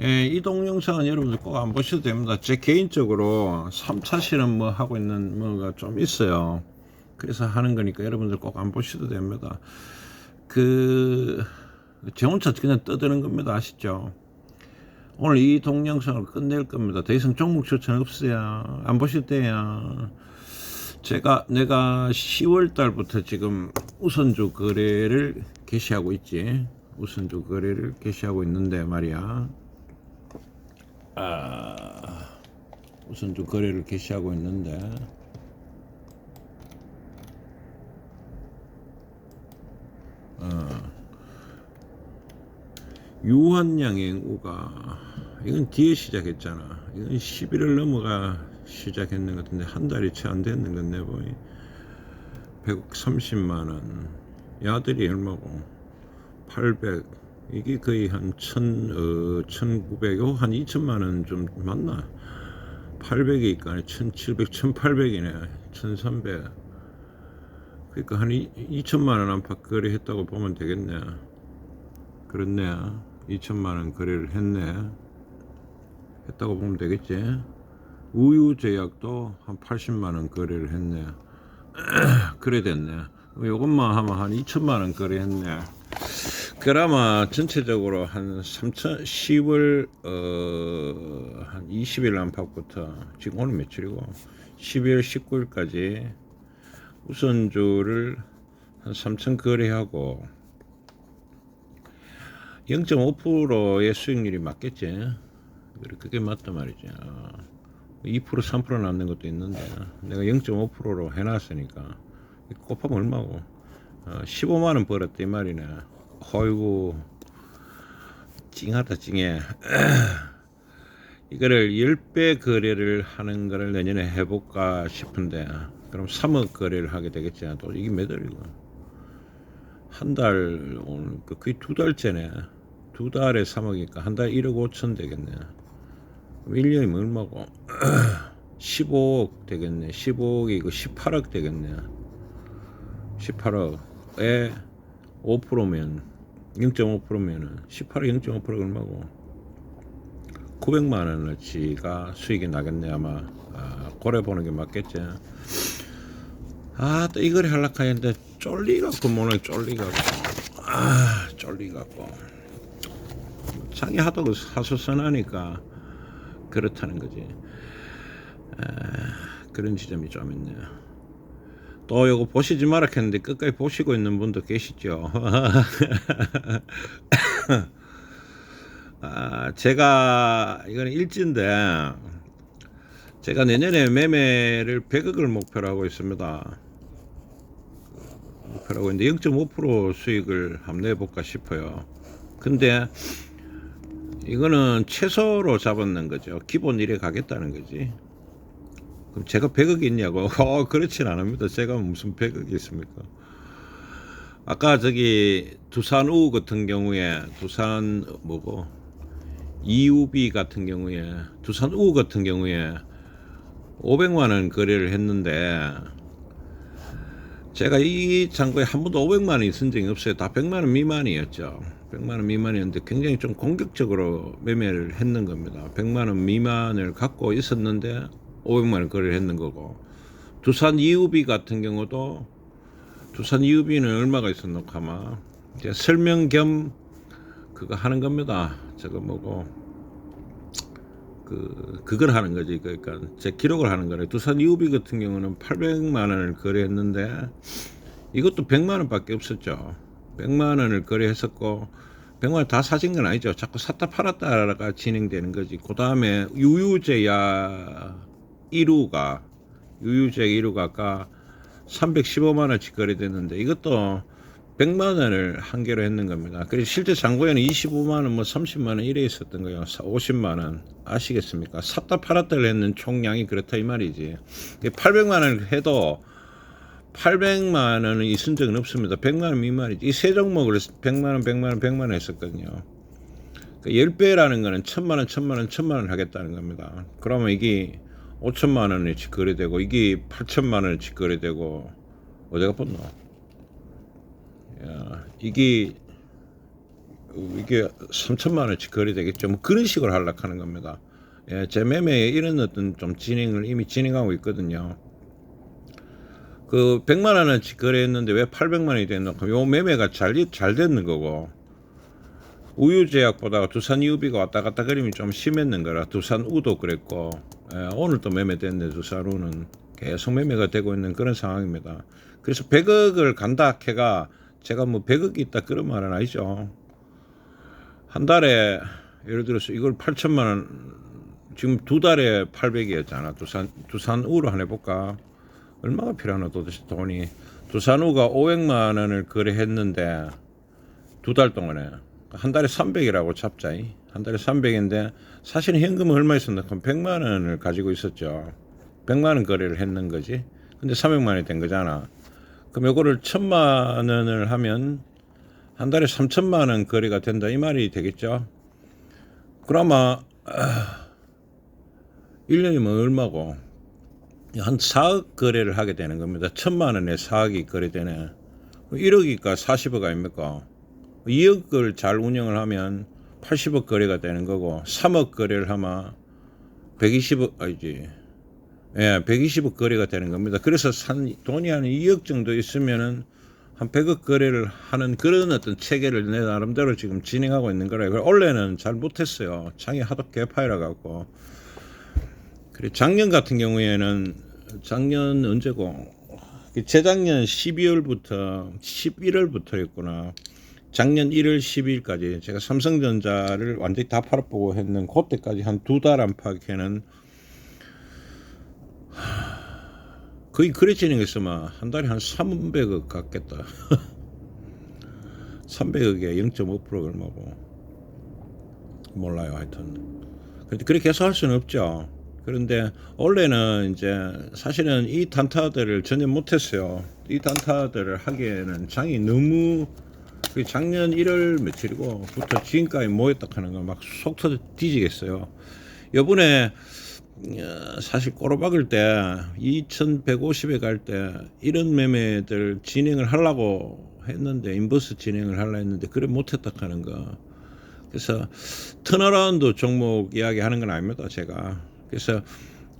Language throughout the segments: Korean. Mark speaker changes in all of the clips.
Speaker 1: 예, 이 동영상은 여러분들 꼭 안 보셔도 됩니다. 제 개인적으로 3차 실험 뭐 하고 있는 뭐가 좀 있어요. 그래서 하는 거니까 여러분들 꼭 안 보셔도 됩니다. 그, 제 혼자 그냥 떠드는 겁니다. 아시죠? 오늘 이 동영상을 끝낼 겁니다. 더 이상 종목 추천 없어요. 안 보실 때야. 제가, 내가 10월 달부터 지금 우선주 거래를 개시하고 있지. 우선주 거래를 개시하고 있는데 말이야. 아, 우선주 거래를 개시하고 있는데. 유한양행우가 이건 뒤에 시작했잖아. 이건 11월 넘어가 시작했는 것 같은데 한 달이 채 안 됐는 건데 보이 130만 원. 야들이 얼마고? 800. 이게 거의 한 1000, 어, 1900, 어, 한 2천만 원 좀 맞나? 800이니까 1700, 1800이네. 1300. 그러니까 한 2 천만 원 안팎 거래 했다고 보면 되겠네. 그렇네. 2천만 원 거래를 했네. 했다고 보면 되겠지. 우유 제약도 한 80만 원 거래를 했네. 그래 됐네. 요것만 하면 한 2천만 원 거래했네. 그나마 전체적으로 한 3천 10월 어 한 20일 안팎부터 지금 오늘 며칠이고 12월 19일까지 우선주를 한 3천 거래하고 0.5%의 수익률이 맞겠지. 그게 맞단 말이지. 2% 3% 남는 것도 있는데 내가 0.5%로 해놨으니까 곱하면 얼마고? 어, 15만 원 벌었대 이 말이네. 어이구 찡하다 찡해. 이거를 10배 거래를 하는 거를 내년에 해볼까 싶은데 그럼 3억 거래를 하게 되겠지. 또 이게 몇 월이고? 한 달 오늘 그 거의 두 달째네. 두 달에 3억이니까 한 달 1억 5천 되겠네. 1년이면 얼마고? 15억 되겠네. 15억이 그 18억 되겠네. 18억에 5%면 0.5%면은 18억 0.5%가 얼마고? 900만 원어치가 수익이 나겠네 아마. 아, 고래 보는 게 맞겠지. 아, 또 하려고 했는데 쫄리갖고 뭐는 쫄리갖고. 아, 쫄리갖고. 자기 하도 그 사수 선하니까 그렇다는 거지. 아, 그런 지점이 좀 있네요. 또 요거 보시지 했는데 끝까지 보시고 있는 분도 계시죠. 아, 제가 이거는 일지인데 제가 내년에 매매를 100억을 목표로 하고 있습니다. 목표로 하고 있는데 0.5% 수익을 한번 내볼까 싶어요. 근데 이거는 최소로 잡았는 거죠. 기본 일에 가겠다는 거지. 그럼 제가 100억이 있냐고? 어, 그렇진 않습니다. 제가 무슨 100억이 있습니까? 아까 저기 두산 우 같은 경우에 두산 뭐고 이우비 같은 경우에 두산 우 같은 경우에 500만 원 거래를 했는데 제가 이 창고에 한 번도 500만 원이 쓴 적이 없어요. 다 100만 원 미만이었죠. 100만 원 미만이었는데 굉장히 좀 공격적으로 매매를 했는 겁니다. 100만 원 미만을 갖고 있었는데 500만 원 거래를 했는 거고 두산 이우비 같은 경우도 두산 이우비는 얼마가 있었노 이제 설명 겸 그거 하는 겁니다. 저거 뭐고 그 그걸 하는 거지. 그러니까 제 기록을 하는 거래. 두산 이우비 같은 경우는 800만 원을 거래했는데 이것도 100만 원밖에 없었죠. 100만 원을 거래했었고 100만 원 다 사진 건 아니죠. 자꾸 샀다 팔았다가 진행되는 거지. 그 다음에 유유제야 1호가 유유제 1호가 아까 315만 원치 거래됐는데 이것도 100만 원을 한 개로 했는 겁니다. 그래서 실제 잔고에는 25만 원, 뭐 30만 원 이래 있었던 거예요. 50만 원 아시겠습니까? 샀다 팔았다를 했는 총량이 그렇다 이 말이지. 800만 원을 해도 800만 원은 있은 적은 없습니다. 100만 원 미만이지. 이 세 종목을 100만 원, 100만 원, 100만 원 했었거든요. 그 10배라는 거는 1000만 원, 1000만 원, 1000만 원 하겠다는 겁니다. 그러면 이게 5천만 원어치 거래되고 이게 8천만 원어치 거래되고 어디가 붙노? 야, 이게 이게 3천만 원치 거래되겠죠. 뭐 그런 식으로 하려고 하는 겁니다. 예, 제 매매에 이런 어떤 좀 진행을 이미 진행하고 있거든요. 그 100만 원어치 거래했는데 왜 800만 원이 됐노? 그럼 요 매매가 잘, 잘 됐는 거고 우유제약보다 두산 유비가 왔다 갔다 거림이 좀 심했는 거라 두산 우도 그랬고 예, 오늘 또 매매됐네 두산 우는 계속 매매가 되고 있는 그런 상황입니다. 그래서 100억을 간다 해가 제가 뭐 100억이 있다 그런 말은 아니죠. 한 달에 예를 들어서 이걸 8천만 원 지금 두 달에 800이었잖아. 두산 두산 우로 한번 해볼까? 얼마가 필요하나 도대체 돈이 두산 우가 500만 원을 거래했는데 두 달 동안에 한 달에 300이라고 잡자이. 한 달에 300인데 사실은 현금은 얼마 있었나? 그럼 100만 원을 가지고 있었죠. 100만 원 거래를 했는 거지. 근데 300만 원이 된 거잖아. 그럼 요거를 1000만 원을 하면 한 달에 3천만 원 거래가 된다 이 말이 되겠죠. 그러면 아, 1년이면 얼마고 한 4억 거래를 하게 되는 겁니다. 1000만 원에 4억이 거래되네. 1억이니까 40억 아닙니까? 2억을 잘 운영을 하면 80억 거래가 되는 거고 3억 거래를 하면 120억 아니지. 예, 120억 거래가 되는 겁니다. 그래서 산 돈이 한 2억 정도 있으면은 한 100억 거래를 하는 그런 어떤 체계를 내 나름대로 지금 진행하고 있는 거라요. 그래, 원래는 잘 못했어요. 창이 하도 개파이라 갖고. 그래 작년 같은 경우에는 작년 언제고 재작년 12월부터 11월부터였구나. 작년 1월 12일까지 제가 삼성전자를 완전히 다 팔아보고 했는 그때까지 한 두 달 안팎에는 거의 그래 진행했으면 한 달에 한 300억 갖겠다. 300억에 0.5% 얼마고 몰라요 하여튼. 그런데 그렇게 해서 할 수는 없죠. 그런데 원래는 이제 사실은 이 단타들을 전혀 못했어요. 이 단타들을 하기에는 장이 너무 그 작년 1월 며칠이고부터 지금까지 모였다 하는 거 막 속 터져 뒤지겠어요. 요번에 어, 사실 꼬로박을 때 2150에 갈 때 이런 매매들 진행을 하려고 했는데 인버스 진행을 하려 했는데 그래 못했다 하는 거 그래서 턴어라운드 종목 이야기 하는 건 아닙니다 제가 그래서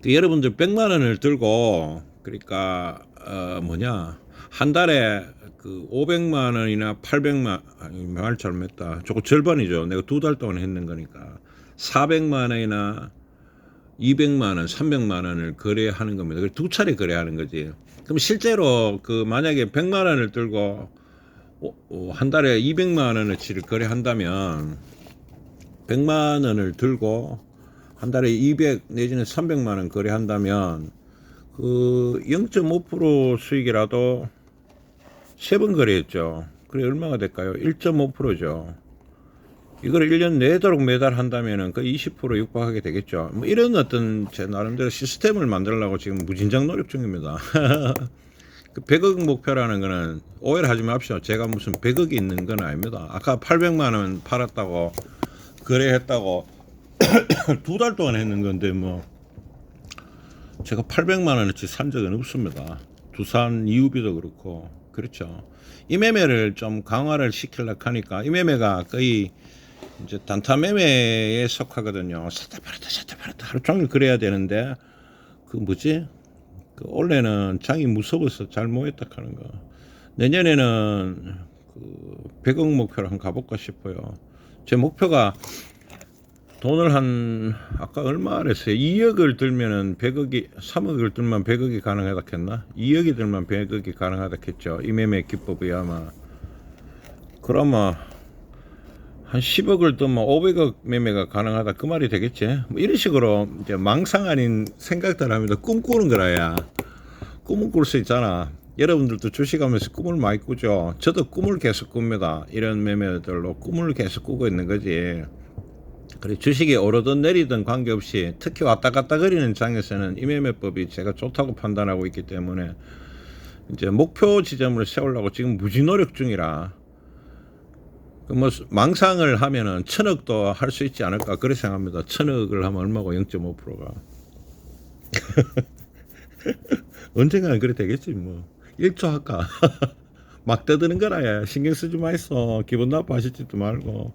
Speaker 1: 그 여러분들 100만 원을 들고 그러니까 어 뭐냐 한 달에 그 500만 원이나 800만 아니 말 잘못했다 조금 절반이죠 내가 두 달 동안 했는 거니까 400만 원이나 200만 원, 300만 원을 거래하는 겁니다. 그두 차례 거래하는 거지. 그럼 실제로 그 만약에 100만 원을 들고 한 달에 200만 원어치를 거래한다면 100만 원을 들고 한 달에 200 내지는 300만 원 거래한다면 그 0.5% 수익이라도 세 번 거래했죠. 그래 얼마가 될까요? 1.5%죠. 이걸 1년 내도록 매달 한다면은 그 20% 육박하게 되겠죠. 뭐 이런 어떤 제 나름대로 시스템을 만들려고 지금 무진장 노력 중입니다. 그 100억 목표라는 거는 오해를 하지 마십시오. 제가 무슨 100억이 있는 건 아닙니다. 아까 800만 원 팔았다고 거래했다고 두 달 동안 했는 건데 뭐 제가 800만 원어치 산 적은 없습니다. 두산 이우비도 그렇고 그렇죠. 이 매매를 좀 강화를 시키려고 하니까 이 매매가 거의 이제 단타 매매에 속하거든요. 샀다 팔았다 샀다 팔았다 하루 종일 그래야 되는데 그 뭐지? 그 원래는 장이 무서워서 잘 모였다 하는 거. 내년에는 그 100억 목표로 한번 가볼까 싶어요. 제 목표가 돈을 한 아까 얼마 그랬어요? 2억을 들면은 100억이 3억을 들면 100억이 가능하다 했나? 2억이 들면 100억이 가능하다 했죠. 이 매매 기법이 아마 그러면 한 10억을 들면 500억 매매가 가능하다 그 말이 되겠지. 뭐 이런 식으로 이제 망상 아닌 생각들 합니다. 꿈꾸는 거라야. 꿈을 꿀 수 있잖아. 여러분들도 주식하면서 꿈을 많이 꾸죠. 저도 꿈을 계속 꿉니다. 이런 매매들로 꿈을 계속 꾸고 있는 거지. 그래 주식이 오르든 내리든 관계없이 특히 왔다 갔다 거리는 장에서는 이 매매법이 제가 좋다고 판단하고 있기 때문에 이제 목표 지점을 세우려고 지금 무지 노력 중이라 그뭐 망상을 하면은 천억도 할 수 있지 않을까 그렇게 생각합니다. 천억을 하면 얼마고 0.5%가. 언젠가는 그래 되겠지 뭐. 1조 할까 막 떠드는 거라 야. 신경 쓰지 마 있어. 기분 나빠하실지도 말고.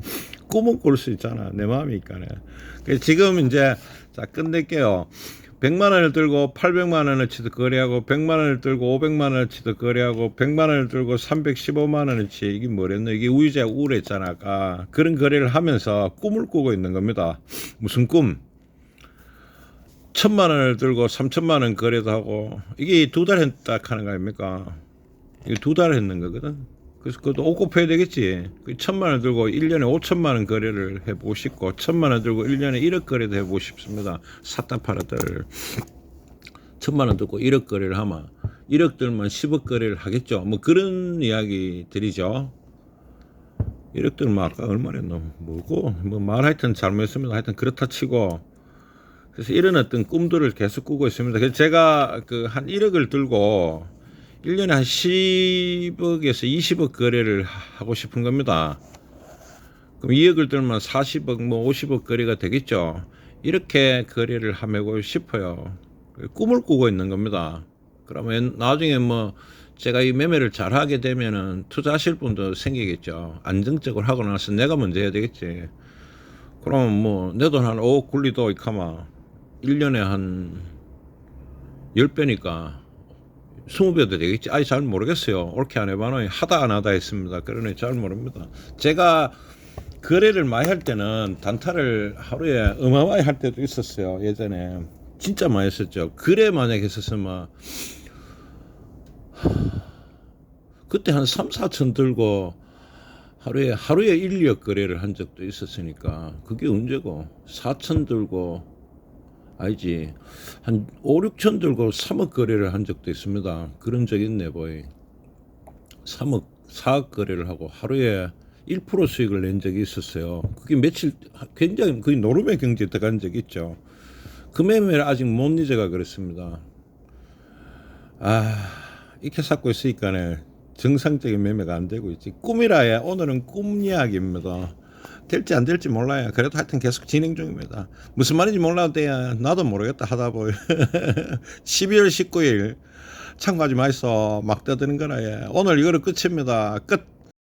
Speaker 1: 꿈은 꿀 수 있잖아. 내 마음이니까네 그래서 지금 이제 자 끝낼게요. 100만 원을 들고 800만 원어치도 거래하고 100만 원을 들고 500만 원어치도 거래하고 100만 원을 들고 315만 원어치 이게 뭐랬노? 이게 우유자 우울했잖아 아까. 그런 거래를 하면서 꿈을 꾸고 있는 겁니다. 무슨 꿈? 천만 원을 들고 삼천만 원 거래도 하고 이게 두 달 했다 하는 거 아닙니까? 이게 두달 했는 거거든. 그래서 그것도 오고해야 되겠지. 그 천만 원 들고 1년에 5천만 원 거래를 해보고 싶고 천만 원 들고 1년에 1억 거래도 해보고 싶습니다. 샀다 팔았다를 천만 원 들고 1억 거래를 하면 1억 들면 10억 거래를 하겠죠. 뭐 그런 이야기들이죠. 1억 들면 아까 얼마랬노? 뭐고? 뭐 말 하여튼 잘못했습니다. 하여튼 그렇다 치고 그래서 이런 어떤 꿈들을 계속 꾸고 있습니다. 그래서 제가 그 한 1억을 들고 1년에 한 10억에서 20억 거래를 하고 싶은 겁니다. 그럼 2억을 들면 40억, 뭐 50억 거래가 되겠죠. 이렇게 거래를 하고 싶어요. 꿈을 꾸고 있는 겁니다. 그러면 나중에 뭐 제가 이 매매를 잘 하게 되면은 투자하실 분도 생기겠죠. 안정적으로 하고 나서 내가 먼저 해야 되겠지. 그럼 뭐 내 돈 한 5억 굴리도 이카마 1년에 한 10배니까 20배도 되겠지. 아니 잘 모르겠어요. 옳게 안 해봐는 하다 안 하다 했습니다. 그러니 잘 모릅니다. 제가 거래를 많이 할 때는 단타를 하루에 어마어마하게 할 때도 있었어요. 예전에 진짜 많이 했었죠. 거래 만약에 했었으면 그때 한 3, 4천 들고 하루에 하루에 1, 2억 거래를 한 적도 있었으니까 그게 언제고 4천 들고 알지 한 5, 6천 들고 3억 거래를 한 적도 있습니다. 그런 적 있네 보이 3억 4억 거래를 하고 하루에 1% 수익을 낸 적이 있었어요. 그게 며칠 굉장히 거의 노름의 경제에 들어간 적이 있죠. 그 매매를 아직 못 잊어가 그렇습니다. 아 이렇게 쌓고 있으니까네 정상적인 매매가 안 되고 있지. 꿈이라야 오늘은 꿈 이야기입니다. 될지 안 될지 몰라요. 그래도 하여튼 계속 진행 중입니다. 무슨 말인지 몰라도 나도 모르겠다 하다 보여. 12월 19일 참가하지 마이소 막 떠드는 거라 예. 오늘 이거로 끝입니다. 끝.